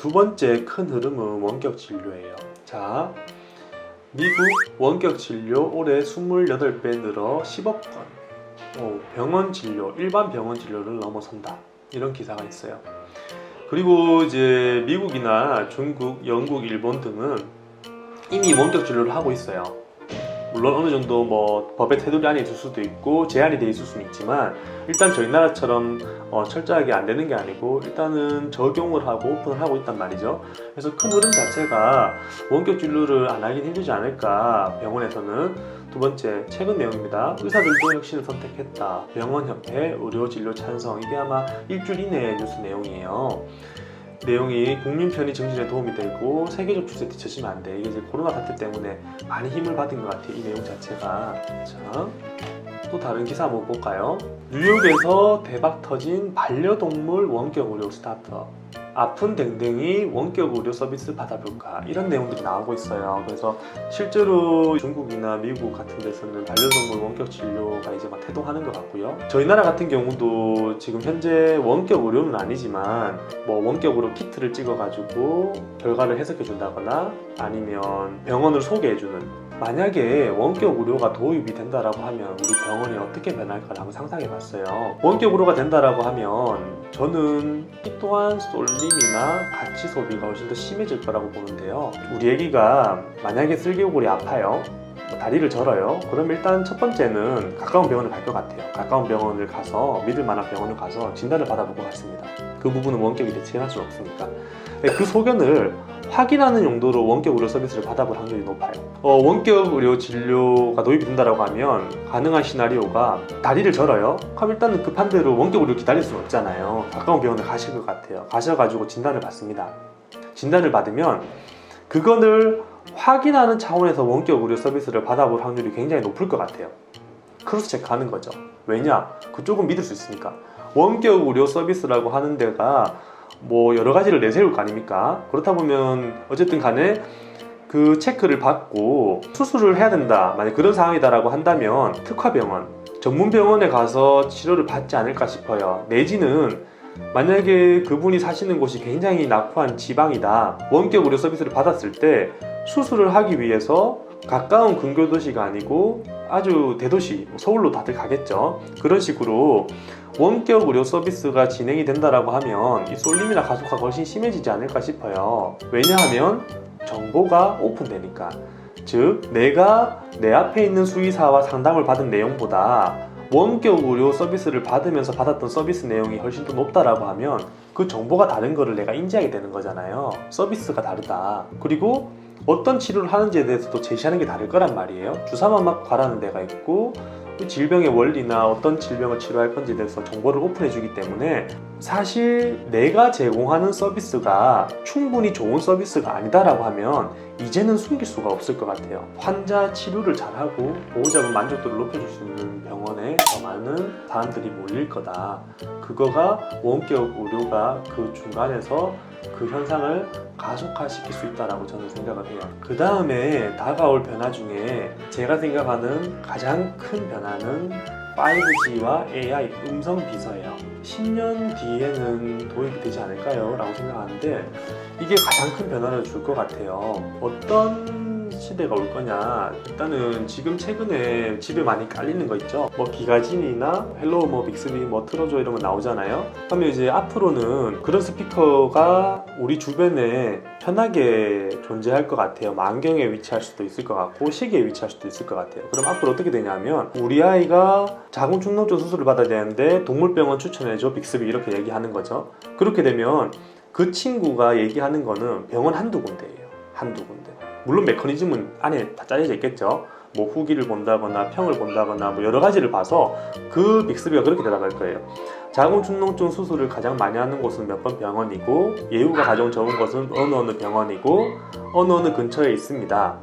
두 번째 큰 흐름은 원격 진료예요. 자, 미국 원격 진료 올해 28배 늘어 10억 건. 어, 병원 진료, 일반 병원 진료를 넘어선다. 이런 기사가 있어요. 그리고 이제 미국이나 중국, 영국, 일본 등은 이미 원격 진료를 하고 있어요. 물론 어느 정도 뭐 법의 테두리 안에 있을 수도 있고 제한이 돼 있을 수는 있지만 일단 저희 나라처럼 어, 철저하게 안 되는 게 아니고 일단은 적용을 하고 오픈을 하고 있단 말이죠. 그래서 큰 흐름 자체가 원격 진료를 안 하긴 힘들지 않을까 병원에서는 두 번째 최근 내용입니다. 의사들도 혁신을 선택했다. 병원협회 의료진료 찬성 이게 아마 일주일 이내의 뉴스 내용이에요. 내용이 국민 편의 증진에 도움이 되고 세계적 추세에 뒤처지면 안 돼. 이게 이제 코로나 사태 때문에 많이 힘을 받은 것 같아. 이 내용 자체가. 자, 또 다른 기사 한번 볼까요? 뉴욕에서 대박 터진 반려동물 원격 의료 스타트업. 아픈 댕댕이 원격 의료 서비스 받아볼까 이런 내용들이 나오고 있어요. 그래서 실제로 중국이나 미국 같은 데서는 반려동물 원격 진료가 이제 막 태동하는 것 같고요. 저희 나라 같은 경우도 지금 현재 원격 의료는 아니지만 뭐 원격으로 키트를 찍어가지고 결과를 해석해 준다거나 아니면 병원을 소개해 주는 만약에 원격 의료가 도입이 된다라고 하면 우리 병원이 어떻게 변할까 한번 상상해 봤어요. 원격 의료가 된다라고 하면 저는 이 또한 쏠림이나 가치 소비가 훨씬 더 심해질 거라고 보는데요. 우리 애기가 만약에 슬개골이 아파요. 뭐 다리를 절어요. 그럼 일단 첫 번째는 가까운 병원을 갈 것 같아요. 가까운 병원을 가서 믿을 만한 병원을 가서 진단을 받아보고 갔습니다. 그 부분은 원격이 대체할 수 없으니까. 네, 그 소견을 확인하는 용도로 원격 의료 서비스를 받아볼 확률이 높아요. 어, 원격 의료 진료가 도입이 된다고 하면 가능한 시나리오가 다리를 절어요. 그럼 일단은 급한 대로 원격 의료 기다릴 수는 없잖아요. 가까운 병원을 가실 것 같아요. 가셔가지고 진단을 받습니다. 진단을 받으면 그거를 확인하는 차원에서 원격 의료 서비스를 받아볼 확률이 굉장히 높을 것 같아요. 크로스 체크하는 거죠. 왜냐? 그쪽은 믿을 수 있으니까. 원격 의료 서비스라고 하는 데가 뭐 여러 가지를 내세울 거 아닙니까? 그렇다 보면 어쨌든 간에 그 체크를 받고 수술을 해야 된다. 만약 그런 상황이다라고 한다면 특화병원, 전문 병원에 가서 치료를 받지 않을까 싶어요. 내지는 만약에 그분이 사시는 곳이 굉장히 낙후한 지방이다. 원격 의료 서비스를 받았을 때 수술을 하기 위해서 가까운 근교 도시가 아니고 아주 대도시 뭐 서울로 다들 가겠죠. 그런 식으로 원격 의료 서비스가 진행이 된다라고 하면 이 쏠림이나 가속화가 훨씬 심해지지 않을까 싶어요. 왜냐하면 정보가 오픈되니까. 즉, 내가 내 앞에 있는 수의사와 상담을 받은 내용보다 원격 의료 서비스를 받으면서 받았던 서비스 내용이 훨씬 더 높다라고 하면 그 정보가 다른 거를 내가 인지하게 되는 거잖아요. 서비스가 다르다. 그리고 어떤 치료를 하는지에 대해서도 제시하는 게 다를 거란 말이에요. 주사만 막 바라는 데가 있고 그 질병의 원리나 어떤 질병을 치료할 건지에 대해서 정보를 오픈해 주기 때문에 사실 내가 제공하는 서비스가 충분히 좋은 서비스가 아니다라고 하면 이제는 숨길 수가 없을 것 같아요. 환자 치료를 잘하고 보호자분 만족도를 높여줄 수 있는 병원에 더 많은 사람들이 몰릴 거다. 그거가 원격 의료가 그 중간에서 그 현상을 가속화시킬 수 있다라고 저는 생각을 해요. 그 다음에 다가올 변화 중에 제가 생각하는 가장 큰 변화는 5G와 AI 음성 비서예요. 10년 뒤에는 도입이 되지 않을까요? 라고 생각하는데 이게 가장 큰 변화를 줄 것 같아요. 어떤 시대가 올 거냐? 일단은 지금 최근에 집에 많이 깔리는 거 있죠? 뭐 기가진이나 헬로우 뭐 빅스비 뭐 틀어줘 이런 거 나오잖아요. 그러면 이제 앞으로는 그런 스피커가 우리 주변에 편하게 존재할 것 같아요. 뭐 안경에 위치할 수도 있을 것 같고 시계에 위치할 수도 있을 것 같아요. 그럼 앞으로 어떻게 되냐면 우리 아이가 자궁 충농증 수술을 받아야 되는데 동물병원 추천해줘 빅스비 이렇게 얘기하는 거죠. 그렇게 되면 그 친구가 얘기하는 거는 병원 한두 군데예요. 한두 군데. 물론 메커니즘은 안에 다 짜여져 있겠죠. 뭐 후기를 본다거나 평을 본다거나 뭐 여러 가지를 봐서 그 빅스비가 그렇게 대답할 거예요. 자궁 충농증 수술을 가장 많이 하는 곳은 몇 번 병원이고 예후가 가장 적은 곳은 어느 어느 병원이고 어느 어느 근처에 있습니다.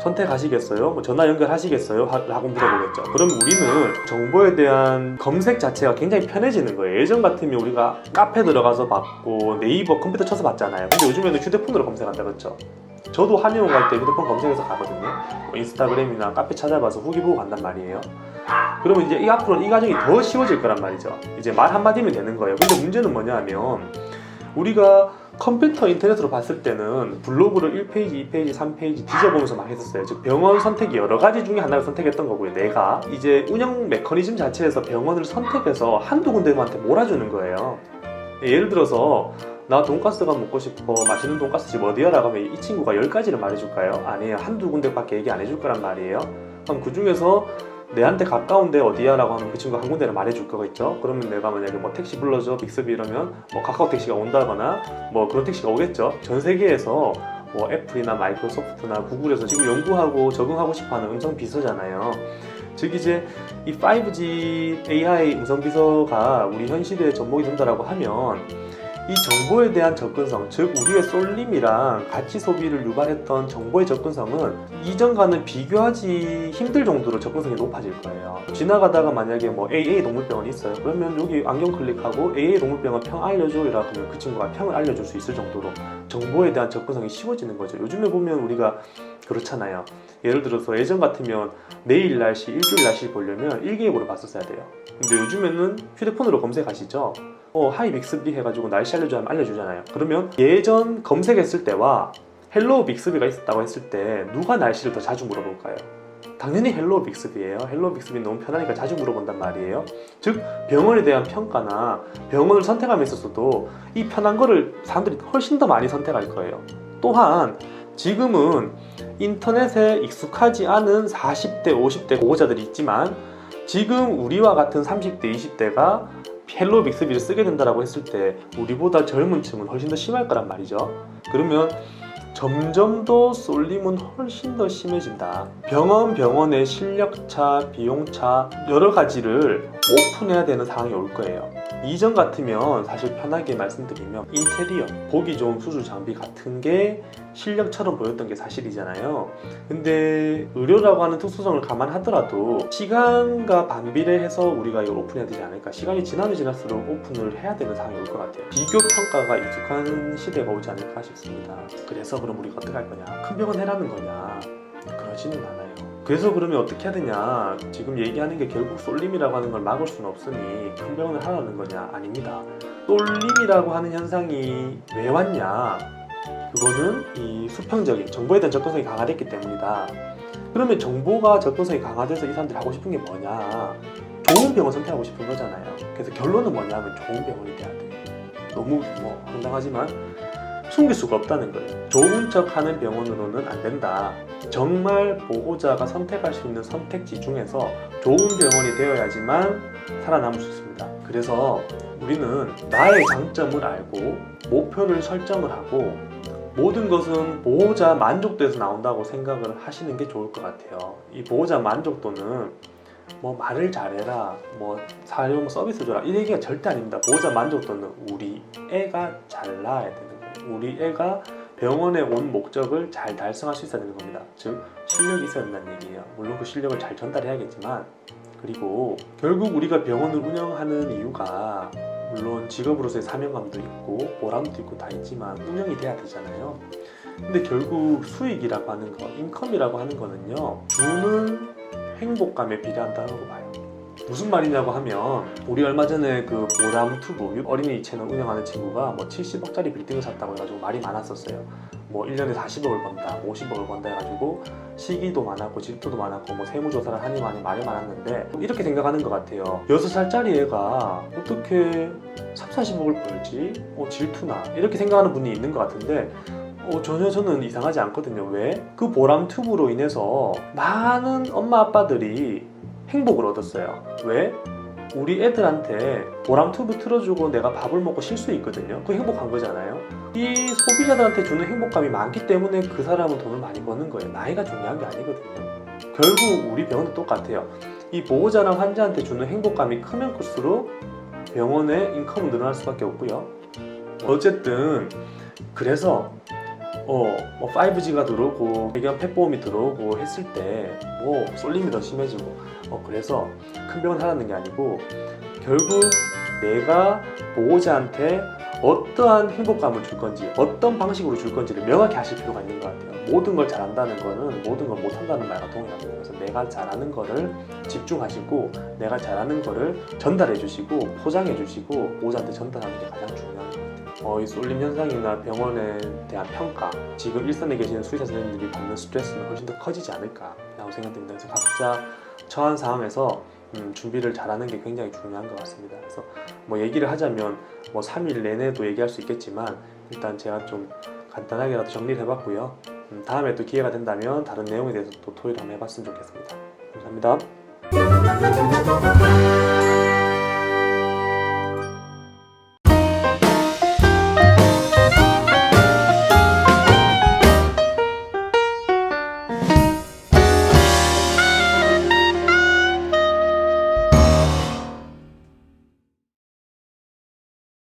선택하시겠어요? 뭐 전화 연결하시겠어요? 하- 라고 물어보겠죠. 그럼 우리는 정보에 대한 검색 자체가 굉장히 편해지는 거예요. 예전 같으면 우리가 카페 들어가서 받고 네이버 컴퓨터 쳐서 받잖아요. 근데 요즘에는 휴대폰으로 검색한다 그렇죠? 저도 한의원 갈 때 휴대폰 검색해서 가거든요. 뭐 인스타그램이나 카페 찾아봐서 후기 보고 간단 말이에요. 그러면 이제 이 앞으로는 이 과정이 더 쉬워질 거란 말이죠. 이제 말 한마디면 되는 거예요. 근데 문제는 뭐냐 하면 우리가 컴퓨터 인터넷으로 봤을 때는 블로그를 1페이지, 2페이지, 3페이지 뒤져보면서 막 했었어요. 즉 병원 선택이 여러 가지 중에 하나를 선택했던 거고요. 내가 이제 운영 메커니즘 자체에서 병원을 선택해서 한두 군데한테 몰아주는 거예요. 예를 들어서 나 돈가스가 먹고 싶어 맛있는 돈가스 집 어디야? 라고 하면 이 친구가 10가지를 말해줄까요? 아니에요. 한두 군데밖에 얘기 안 해줄 거란 말이에요. 그럼 그 중에서 내한테 가까운데 어디야? 라고 하면 그 친구가 한 군데를 말해줄 거가 있죠. 그러면 내가 만약에 뭐 택시 불러줘 빅스비 이러면 뭐 카카오 택시가 온다거나 뭐 그런 택시가 오겠죠. 전 세계에서 뭐 애플이나 마이크로소프트나 구글에서 지금 연구하고 적응하고 싶어하는 음성 비서잖아요. 즉 이제 이 5G AI 음성 비서가 우리 현 시대에 접목이 된다라고 하면 이 정보에 대한 접근성, 즉 우리의 쏠림이랑 가치 소비를 유발했던 정보의 접근성은 이전과는 비교하지 힘들 정도로 접근성이 높아질 거예요. 지나가다가 만약에 뭐 AA 동물병원이 있어요. 그러면 여기 안경 클릭하고 AA 동물병원 평 알려줘 이라고 하면 그 친구가 평을 알려줄 수 있을 정도로 정보에 대한 접근성이 쉬워지는 거죠. 요즘에 보면 우리가 그렇잖아요. 예를 들어서 예전 같으면 내일 날씨, 일주일 날씨 보려면 일기예보를 봤었어야 돼요. 근데 요즘에는 휴대폰으로 검색하시죠. 어, 하이 빅스비 해가지고 날씨 하면 알려주잖아요. 그러면 예전 검색했을 때와 헬로우 빅스비가 있었다고 했을 때 누가 날씨를 더 자주 물어볼까요? 당연히 헬로우 빅스비예요. 헬로우 빅스비 너무 편하니까 자주 물어본단 말이에요. 즉 병원에 대한 평가나 병원을 선택함에 있어서도 이 편한 거를 사람들이 훨씬 더 많이 선택할 거예요. 또한 지금은 인터넷에 익숙하지 않은 40대, 50대 보호자들이 있지만 지금 우리와 같은 30대, 20대가 헬로 빅스비를 쓰게 된다라고 했을 때 우리보다 젊은 층은 훨씬 더 심할 거란 말이죠. 그러면 점점 더 쏠림은 훨씬 더 심해진다. 병원 병원의 실력차, 비용차 여러 가지를 오픈해야 되는 상황이 올 거예요. 이전 같으면 사실 편하게 말씀드리면 인테리어, 보기 좋은 수술 장비 같은 게 실력처럼 보였던 게 사실이잖아요. 근데 의료라고 하는 특수성을 감안하더라도 시간과 반비례해서 우리가 이걸 오픈해야 되지 않을까. 시간이 지나면 지날수록 오픈을 해야 되는 상황이 올 것 같아요. 비교 평가가 익숙한 시대가 오지 않을까 싶습니다. 그래서 그럼 우리가 어떻게 할 거냐? 큰 병원 해라는 거냐? 그러지는 않아요. 그래서 그러면 어떻게 해야 되냐? 지금 얘기하는 게 결국 쏠림이라고 하는 걸 막을 수는 없으니 큰 병원을 하라는 거냐? 아닙니다. 쏠림이라고 하는 현상이 왜 왔냐? 그거는 이 수평적인 정보에 대한 접근성이 강화됐기 때문이다. 그러면 정보가 접근성이 강화돼서 이 사람들이 하고 싶은 게 뭐냐? 좋은 병원 선택하고 싶은 거잖아요. 그래서 결론은 뭐냐면 좋은 병원이 돼야 돼. 너무 뭐 황당하지만 숨길 수가 없다는 거예요. 좋은 척 하는 병원으로는 안 된다. 정말 보호자가 선택할 수 있는 선택지 중에서 좋은 병원이 되어야지만 살아남을 수 있습니다. 그래서 우리는 나의 장점을 알고 목표를 설정을 하고 모든 것은 보호자 만족도에서 나온다고 생각을 하시는 게 좋을 것 같아요. 이 보호자 만족도는 뭐 말을 잘해라, 뭐 사용 서비스 줘라 이 얘기가 절대 아닙니다. 보호자 만족도는 우리 애가 잘 나야 되는 거예요. 우리 애가 병원에 온 목적을 잘 달성할 수 있어야 되는 겁니다. 즉 실력이 있어야 된다는 얘기예요. 물론 그 실력을 잘 전달해야겠지만 그리고 결국 우리가 병원을 운영하는 이유가 물론 직업으로서의 사명감도 있고 보람도 있고 다 있지만 운영이 돼야 되잖아요. 근데 결국 수익이라고 하는 거, 인컴이라고 하는 거는요 주는 행복감에 비례한다는 거 봐요. 무슨 말이냐고 하면 우리 얼마 전에 그 보람 투브 어린이 채널 운영하는 친구가 뭐 70억짜리 빌딩을 샀다고 해가지고 말이 많았었어요. 뭐 1년에 40억을 번다, 50억을 번다 해가지고 시기도 많았고 질투도 많았고 뭐 세무조사를 하니 많이 말이 많았는데 이렇게 생각하는 것 같아요. 6살짜리 애가 어떻게 3, 40억을 벌지? 어, 질투나 이렇게 생각하는 분이 있는 것 같은데 어, 전혀 저는 이상하지 않거든요. 왜? 그 보람 튜브로 인해서 많은 엄마 아빠들이 행복을 얻었어요. 왜? 우리 애들한테 보람 튜브 틀어주고 내가 밥을 먹고 쉴 수 있거든요. 그 행복한 거잖아요. 이 소비자들한테 주는 행복감이 많기 때문에 그 사람은 돈을 많이 버는 거예요. 나이가 중요한 게 아니거든요. 결국 우리 병원도 똑같아요. 이 보호자랑 환자한테 주는 행복감이 크면 클수록 병원의 인컴은 늘어날 수밖에 없고요. 어쨌든 그래서 어, 뭐 5G가 들어오고 배경 펫보험이 들어오고 했을 때 뭐 쏠림이 더 심해지고 어, 그래서 큰 병원 하라는 게 아니고 결국 내가 보호자한테 어떠한 행복감을 줄 건지 어떤 방식으로 줄 건지를 명확히 하실 필요가 있는 것 같아요. 모든 걸 잘한다는 거는 모든 걸 못한다는 말과 동일합니다 그래서 내가 잘하는 거를 집중하시고 내가 잘하는 거를 전달해 주시고 포장해 주시고 보호자한테 전달하는 게 가장 중요한 것 같아요. 어, 이 쏠림 현상이나 병원에 대한 평가 지금 일선에 계시는 수의사 선생님들이 받는 스트레스는 훨씬 더 커지지 않을까 라고 생각됩니다. 그래서 각자 처한 상황에서 음, 준비를 잘하는 게 굉장히 중요한 것 같습니다. 그래서 뭐 얘기를 하자면 뭐 3일 내내도 얘기할 수 있겠지만 일단 제가 좀 간단하게라도 정리를 해봤고요. 음, 다음에 또 기회가 된다면 다른 내용에 대해서 또 토의를 한번 해봤으면 좋겠습니다. 감사합니다.